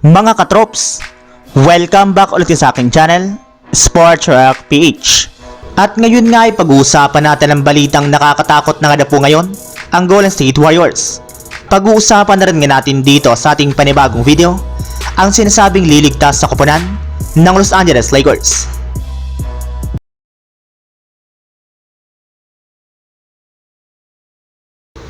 Mga katrops, welcome back ulit sa aking channel, Sports Rock PH. At ngayon nga ay pag-uusapan natin ang balitang nakakatakot na nga po ngayon, ang Golden State Warriors. Pag-uusapan na rin nga natin dito sa ating panibagong video, ang sinasabing liligtas sa koponan ng Los Angeles Lakers.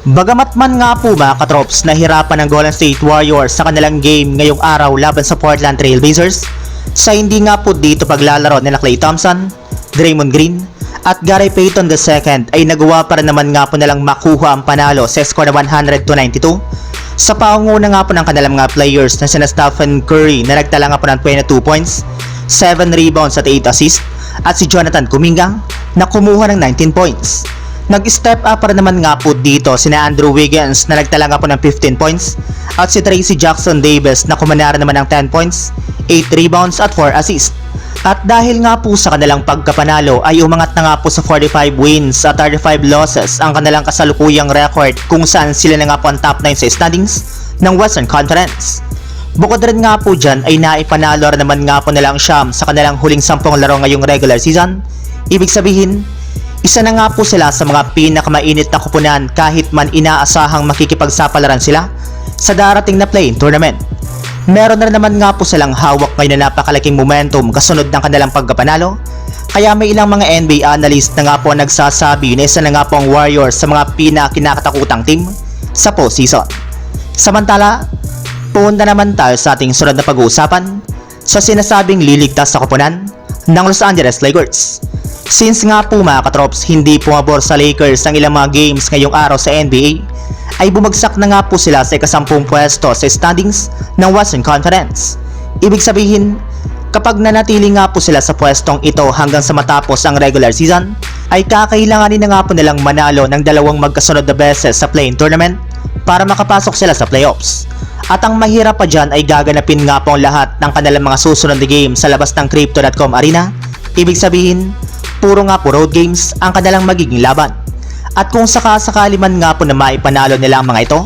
Bagamat man nga po mga katrops nahirapan ng Golden State Warriors sa kanilang game ngayong araw laban sa Portland Trail Blazers, sa hindi nga po dito paglalaro nila Klay Thompson, Draymond Green, at Gary Payton II ay nagawa pa rin naman nga po nilang makuha ang panalo sa score na 100 to 92 sa paunguna nga po ng kanilang mga players na sina Stephen Curry na nagtala nga po ng 22 points, 7 rebounds at 8 assists at si Jonathan Kuminga na kumuha ng 19 points. Nag-step up pa rin naman nga po dito sina Andrew Wiggins na nagtala nga po ng 15 points at si Tracy Jackson Davis na kumanara naman ng 10 points, 8 rebounds at 4 assists. At dahil nga po sa kanilang pagkapanalo ay umangat na nga po sa 45 wins at 35 losses ang kanilang kasalukuyang record kung saan sila na nga po ang top 9 sa standings ng Western Conference. Bukod rin nga po dyan ay naipanalo naman nga po nilang Sham sa kanilang huling sampung laro ngayong regular season. Ibig sabihin, isa na nga po sila sa mga pinakamainit na kupunan kahit man inaasahang makikipagsapalaran sila sa darating na play-in tournament. Meron na naman nga po silang hawak ngayon na napakalaking momentum kasunod ng kanilang pagkapanalo. Kaya may ilang mga NBA analyst na nga po nagsasabi na isa na nga po ang Warriors sa mga pinakinakatakutang team sa postseason. Samantala, punta naman tayo sa ating sunod na pag-uusapan sa sinasabing liligtas sa koponan ng Los Angeles Lakers. Since nga po mga katrops hindi pumabor sa Lakers ang ilang mga games ngayong araw sa NBA, ay bumagsak na nga po sila sa ikasampung pwesto sa standings ng Western Conference. Ibig sabihin, kapag nanatili nga po sila sa pwestong ito hanggang sa matapos ang regular season, ay kakailanganin na nga po nilang manalo ng dalawang magkasunod na beses sa play-in tournament para makapasok sila sa playoffs. At ang mahirap pa dyan ay gaganapin nga po ang lahat ng kanilang mga susunod na game sa labas ng Crypto.com Arena. Ibig sabihin, puro nga po road games ang kanilang magiging laban. At kung sakasakali man nga po na maipanalo nila ang mga ito,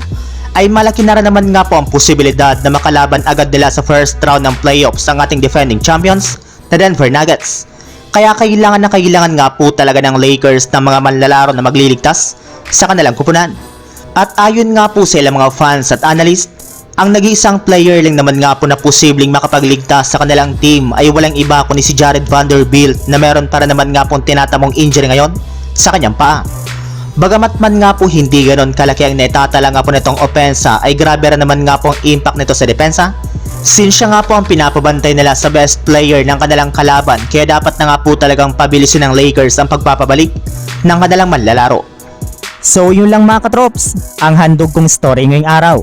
ay malaki na rin naman nga po ang posibilidad na makalaban agad nila sa first round ng playoffs ang ating defending champions na Denver Nuggets. Kaya kailangan na kailangan nga po talaga ng Lakers ng mga manlalaro na magliligtas sa kanilang kupunan. At ayon nga po sa ilang mga fans at analyst, ang nag-iisang player lang naman nga po na posibleng makapagligtas sa kanilang team ay walang iba kundi si Jared Vanderbilt na meron para naman nga pong tinatamong injury ngayon sa kanyang paa. Bagamat man nga po hindi ganon kalaki ang naitatala nga po nitong opensa ay grabe rin naman nga po ang impact nito sa depensa since siya nga po ang pinapabantay nila sa best player ng kanilang kalaban kaya dapat na nga po talagang pabilisin ng Lakers ang pagpapabalik ng kanilang manlalaro. So yun lang mga katrops, ang handog kong story ngayong araw.